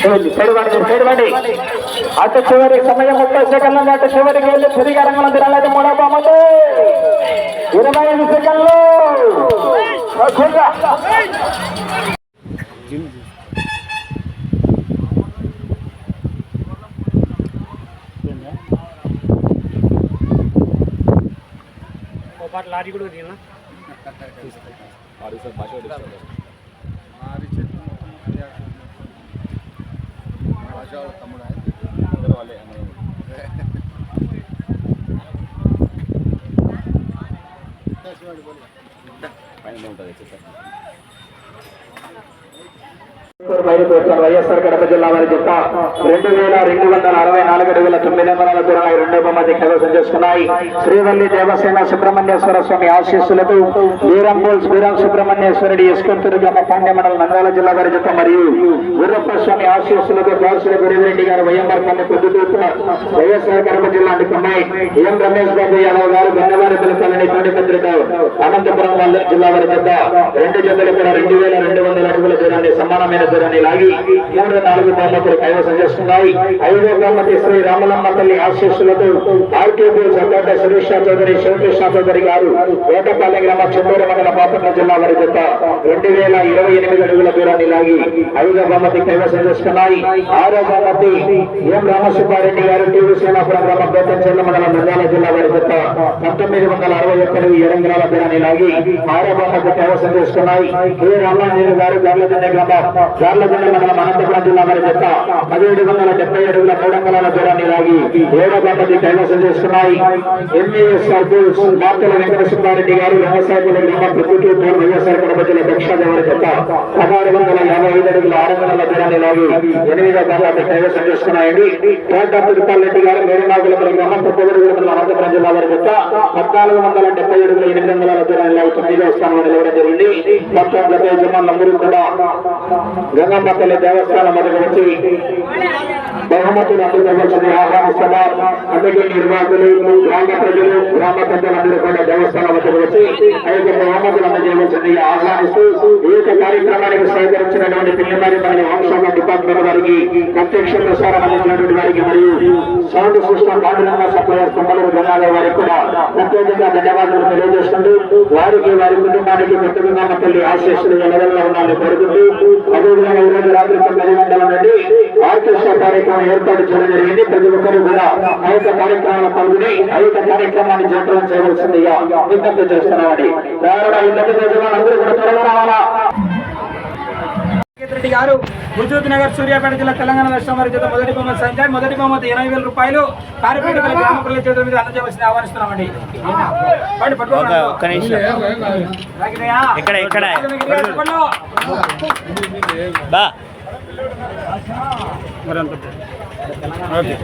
తీసుకున్నాం చెడువండి చెడువండి అటు చివరి సమయం ముప్పై సెకండ్ల అటు చివరికి వెళ్ళి తిరిగి రంగం తినాలి మూడో బొమ్మలు ఇరవై ఐదు సెకండ్లు. లారీ కూడా తీసుకున్నాం పాట లారీ కూడా తిన్నా బయలుదేరుతున్న వైఎస్ఆర్ కడప జిల్లా వారి చెత్త రెండు వేల రెండు వందల అరవై నాలుగు అడుగుల తొమ్మిది వందల దూరంలో రెండవ బొమ్మది కైవసం చేసుకున్నాయి. శ్రీవల్లి దేవసేన సుబ్రహ్మణ్యేశ్వర స్వామి ఆశీస్సులతో వీరంబోల్ వీరం సుబ్రహ్మణ్యేశ్వరుడి ఎస్కొంతూరు గ్రామ పాండ్య మండలం నంద్యాల జిల్లా వారి చెత్త మరియు వీరప్ప స్వామి ఆశీస్సులతో దాసుల గురిరెడ్డి గారు వైఎంఆర్ పల్లె పొద్దుతూర్పున వైఎస్ఆర్ కడప జిల్లా అందుకున్నాయి ఎం రమేష్ బాబు యాదవ్ గారు గన్నవారి పిలకాలని తోడిపత్రిక అనంతపురం జిల్లా వారి చెత్త రెండు జతలు కూడా రెండు వేల రెండు వందల అడుగుల దూరాన్ని సమానమైన దూరాన్ని లాగి మూడు నాలుగు బహుమతులు కైవసం చేసుకున్నాయి. ఐదో బహుమతి శ్రీ రామలమ్మ తల్లి ఆశీస్సులతో ఆర్టీపీ సర్దార్ సురేష్ చౌదరి శివకృష్ణ చౌదరి గారు వేటపాలెం గ్రామ చెన్నూరు మండల పాపన్న జిల్లా వారి జత రెండు వేల ఇరవై ఎనిమిది అడుగుల దూరాన్ని లాగి ఐదో బహుమతి కైవసం చేసుకున్నాయి. ఆరో బహుమతి ఎం రామసుబ్బారెడ్డి గారు టీవీ సేనాపురం గ్రామ బేతంచెర్ల మండలం నంద్యాల జిల్లా వారి జత పంతొమ్మిది వందల అరవై ఒక్కడు ఎరంగ్రాల దూరాన్ని లాగి ఆరో బహుమతి కైవసం చేసుకున్నాయి. కె రామాంజనేయులు గారు గర్లదండ గ్రామ. గార్లదిన్నె మండలం అనంతపురం జిల్లా వారి చెత్త పదిహేడు వందల డెబ్బై అడుగుల మూడంగళాల దూరాన్ని లాగి ఏడో బహుమతి కైవసం చేస్తున్నాయి ఎంఈఎస్ సర్పూల్స్ మార్తల వెంకట గారు వ్యవసాయకుల గ్రామ ప్రతిటూరు వైఎస్ఆర్ కడప జిల్లా దక్షిణాదేవరి జత పదహారు వందల యాభై ఐదు అడుగుల ఆరు వందల దూరాన్ని లాగి ఎనిమిదో బహుమతి కైవసం చేస్తున్నాయండి కోట తిరుపతి గారు మేరునాగులపల్లి గ్రామం పుట్టగొడుగు మండలం అనంతపురం జిల్లా వారి చెత్త పద్నాలుగు వందల డెబ్బై అడుగుల ఎనిమిది వందల దూరాన్ని లాగి తొమ్మిదో స్థానంలో నిలవడం జరిగింది. మొత్తం గత యజమానులు అందరూ కూడా గంగమ్మ తల్లి దేవస్థానం మొదలు వచ్చి బహుమతులు అందుకోవాల్సింది ఆహ్వానిస్తున్నారు అందుకే నిర్వాహకులు గ్రామ ప్రజలు గ్రామ పెద్దలందరూ కూడా దేవస్థానం వద్దకు వచ్చి ఐదు బహుమతులు అందజేయవలసింది ఆహ్వానిస్తూ ఈ యొక్క కార్యక్రమానికి సహకరించినటువంటి పిల్లవారి మరియు వంశాల డిపార్ట్మెంట్ వారికి ప్రత్యక్ష ప్రసారం అందించినటువంటి వారికి మరియు sound system Panduranga supplier Kumbhaluru Gangadhar వారికి కూడా ప్రత్యేకంగా ధన్యవాదాలు తెలియజేస్తుంటూ వారికి వారి కుటుంబానికి కొత్తగా తల్లి ఆశీస్సులు ఎలవల్లో ఉండాలని కోరుకుంటూ అదే అదేవిధంగా ఈరోజు రాత్రి తొమ్మిది గంటల నుండి ఆర్కెస్ట్రా కార్యక్రమం ఏర్పాటు చేయడం జరిగింది ప్రతి ఒక్కరు కూడా ఆ యొక్క కార్యక్రమంలో పాల్గొని ఆ యొక్క కార్యక్రమాన్ని జయప్రదం చేయవలసిందిగా విజ్ఞప్తి చేస్తున్నామండి కారణం ఇద్దరు ప్రజలు అందరూ కూడా త్వరగా రావాలా రెడ్డి గారు హుజూర్ నగర్ సూర్యాపేట జిల్లా తెలంగాణ రాష్ట్రం వారి చేత మొదటి బహుమతి సంఖ్య మొదటి బహుమతి ఎనభై వేల రూపాయలు. కార్పొరేట్ గ్రామ ప్రజల చేతుల మీద అందజేయవలసింది ఆహ్వానిస్తున్నామండి? ఇక్కడ, ఇక్కడ. పట్టుకోండి.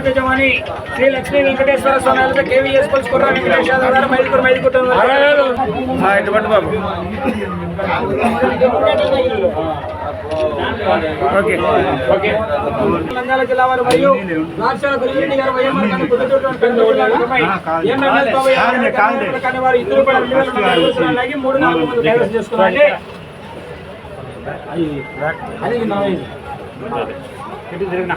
యజమాని Sri Lakshmi Venkateswara Swamy KVS pulse Kurra Venkatesh Yadav garu okay. Okay. Nandyal జిల్లా వారు మరియు రాష్ట్రాల గారు వైఎంఆర్ కానీ వారు ఇద్దరు కూడా మూడు నాలుగు మంది అది నా తిరిగినా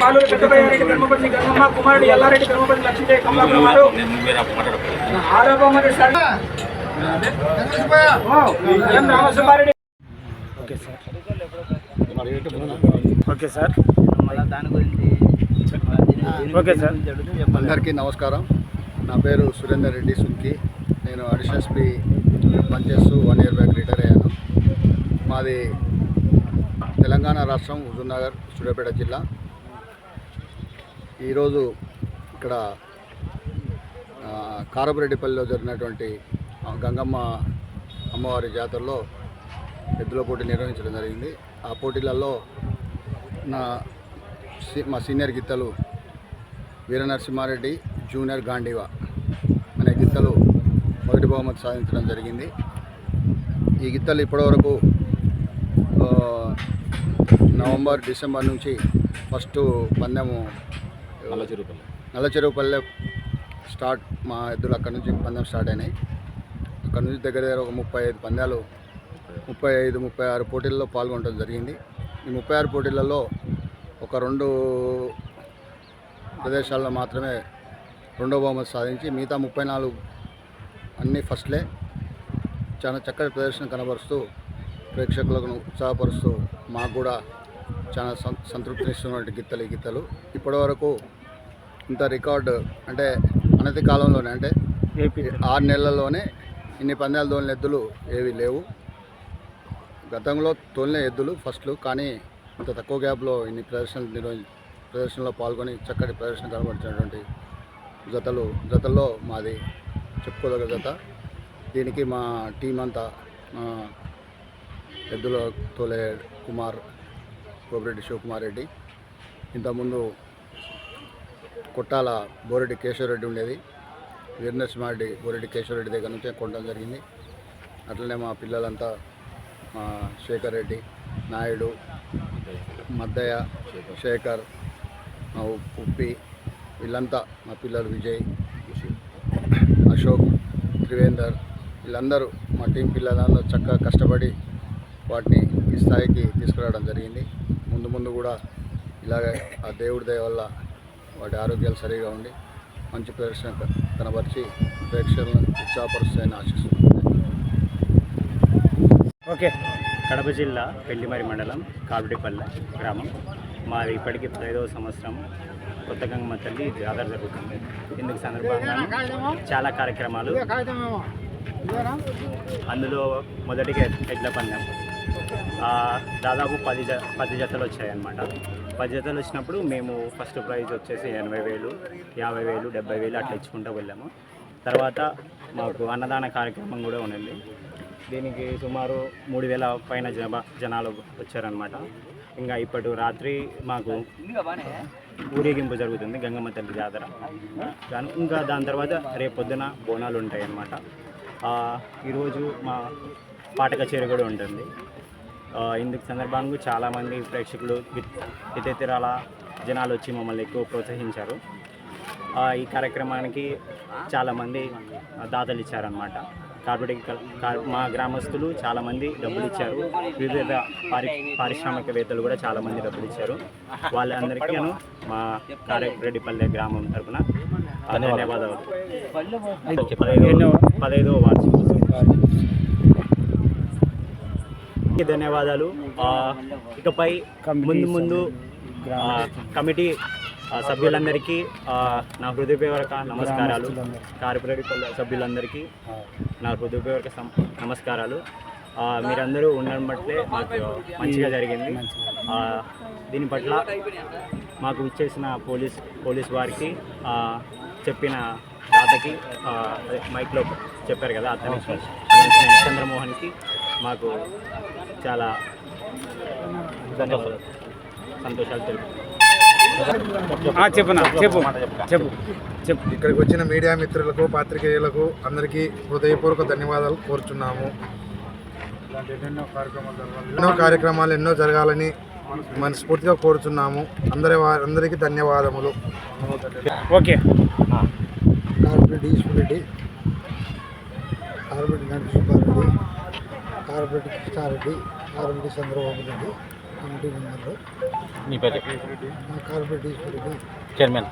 పాలూరు గంగమ్మ కుమారుడు ఎల్లారెడ్డి లక్ష్మీదేవి కమలాపురం వారు ఆరోపణ M Ramasubbareddy okay sir okay sir. Okay sir. అందరికీ నమస్కారం. నా పేరు సురేందర్ రెడ్డి సుంకి. నేను అడిషనల్ ఎస్పీ పనిచేస్తూ వన్ ఇయర్ బ్యాక్ రిటైర్ అయ్యాను. మాది తెలంగాణ రాష్ట్రం హుజూర్నగర్ సూర్యాపేట జిల్లా. ఈరోజు ఇక్కడ కారపురెడ్డిపల్లిలో జరిగినటువంటి గంగమ్మ అమ్మవారి జాతరలో ఎద్దుల పోటీ నిర్వహించడం జరిగింది. ఆ పోటీలలో నా మా సీనియర్ గిత్తలు వీరనరసింహారెడ్డి జూనియర్ గాంధీవా అనే గిత్తలు మొదటి బహుమతి సాధించడం జరిగింది. ఈ గిత్తలు ఇప్పటివరకు నవంబర్ డిసెంబర్ నుంచి ఫస్ట్ పందెము నల్లచెరువుపల్లె స్టార్ట్ మా ఎద్దులు అక్కడ నుంచి పందెం స్టార్ట్ అయినాయి. అక్కడ నుంచి దగ్గర దగ్గర ఒక ముప్పై ఐదు పందాలు ముప్పై ఐదు ముప్పై ఆరు పోటీల్లో పాల్గొనడం జరిగింది. ఈ ముప్పై ఆరు పోటీలలో ఒక రెండు ప్రదేశాల్లో మాత్రమే రెండో బహుమతి సాధించి మిగతా ముప్పై నాలుగు అన్ని ఫస్ట్లే. చాలా చక్కటి ప్రదర్శన కనబరుస్తూ ప్రేక్షకులను ఉత్సాహపరుస్తూ మాకు కూడా చాలా సం సంతృప్తినిస్తున్నటువంటి గిత్తలు ఈ గిత్తలు. ఇప్పటివరకు ఇంత రికార్డు అంటే అనతి కాలంలోనే అంటే ఆరు నెలల్లోనే ఇన్ని పందాలు తోలిన ఎద్దులు ఏవి లేవు. గతంలో తోలిన ఎద్దులు ఫస్ట్లు కానీ ఇంత తక్కువ గ్యాప్లో ఇన్ని ప్రదర్శనలు నిర్వహి ప్రదర్శనలో పాల్గొని చక్కటి ప్రదర్శన కనబరిచినటువంటి జతలు జతల్లో మాది చెప్పుకోదగ్గ జత దీనికి మా టీం అంతా ఎద్దుల తోలే కుమార్ కోపిరెడ్డి శివకుమార్ రెడ్డి. ఇంతకుముందు కొట్టాల బోరెడ్డి కేశవరెడ్డి ఉండేది. వీరనరసింహారెడ్డి బోరెడ్డి కేశవరెడ్డి దగ్గర నుంచే కొనడం జరిగింది. అట్లనే మా పిల్లలంతా మా శేఖర్ రెడ్డి నాయుడు మద్దయ్య శేఖర్ ఉప్పి వీళ్ళంతా మా పిల్లలు విజయ్. అశోక్ త్రివేందర్ వీళ్ళందరూ మా టీం పిల్లలందరూ చక్కగా కష్టపడి వాటిని ఈ స్థాయికి తీసుకురావడం జరిగింది. ముందు ముందు కూడా ఇలాగే ఆ దేవుడి దయ వల్ల వాటి ఆరోగ్యాలు సరిగా ఉండి మంచి ప్రదర్శన కనబరిచి ప్రేక్షకులను ఉత్సాహపరుస్తాయని ఆశిస్తున్నాను. ఓకే. కడప జిల్లా పెళ్ళిమరి మండలం కావిడిపల్లె గ్రామం. మాది ఇప్పటికి పదైదవ సంవత్సరం. కొత్త గంగమ్మ తల్లి జాతర జరుగుతుంది. ఇందుకు సందర్భంగా చాలా కార్యక్రమాలు. అందులో మొదటిగా ఎడ్ల పందెం. దాదాపు పది జ పది జతలు వచ్చాయన్నమాట. పది జతలు వచ్చినప్పుడు మేము ఫస్ట్ ప్రైజ్ వచ్చేసి ఎనభై వేలు యాభై వేలు డెబ్బై వేలు అట్లా ఇచ్చుకుంటూ వెళ్ళాము. తర్వాత మాకు అన్నదాన కార్యక్రమం కూడా ఉండింది దీనికి సుమారు మూడు వేల పైన జనాలు వచ్చారనమాట ఇంకా ఇప్పటి రాత్రి మాకు ఊరేగింపు జరుగుతుంది గంగమ్మ తల్లి జాతర. దాని ఇంకా దాని తర్వాత రేపు పొద్దున బోనాలు ఉంటాయి అన్నమాట ఈరోజు మా పాట కచేరీ కూడా ఉంటుంది. ఇందుకు సందర్భంగా చాలామంది ప్రేక్షకులు ఇతర జనాలు వచ్చి మమ్మల్ని ఎక్కువ ప్రోత్సహించారు. ఈ కార్యక్రమానికి చాలామంది దాతలు ఇచ్చారనమాట కాబట్టి మా గ్రామస్తులు చాలామంది డబ్బులు ఇచ్చారు వివిధ పారి పారిశ్రామికవేత్తలు కూడా చాలామంది డబ్బులు ఇచ్చారు వాళ్ళందరికీ మా కారెరెడ్డిపల్లె గ్రామం తరఫున ధన్యవాదాలు. పదహైదు పదహైదో వార్షికోత్సవం ఈ ధన్యవాదాలు. ఇకపై ముందు ముందు కమిటీ సభ్యులందరికీ నా హృదయపూర్వక నమస్కారాలు. కార్పొరేట్ సభ్యులందరికీ నా హృదయపూర్వక నమస్కారాలు. మీరందరూ ఉండడం బట్లే మాకు మంచిగా జరిగింది. దీని పట్ల మాకు ఇచ్చేసిన పోలీస్ పోలీస్ వారికి చెప్పిన అదే మైక్లో చెప్పారు కదా అతనికి చంద్రమోహన్కి మాకు చాలా సంతోషాలు తెలుపు చెప్పనా? చెప్పు. చెప్పు. చెప్పు. ఇక్కడికి వచ్చిన మీడియా మిత్రులకు పాత్రికేయులకు అందరికీ హృదయపూర్వక ధన్యవాదాలు కోరుచున్నాము. ఎన్నో కార్యక్రమాలు ఎన్నో జరగాలని మనస్ఫూర్తిగా కోరుచున్నాము. అందరి వారి అందరికీ ధన్యవాదములు. Okay. Corporate Eswarreddy corporate Subbareddy corporate Krishnareddy corporate Chandrababu Reddy committee మెంబర్లు మీ పేరు? Corporate chairman.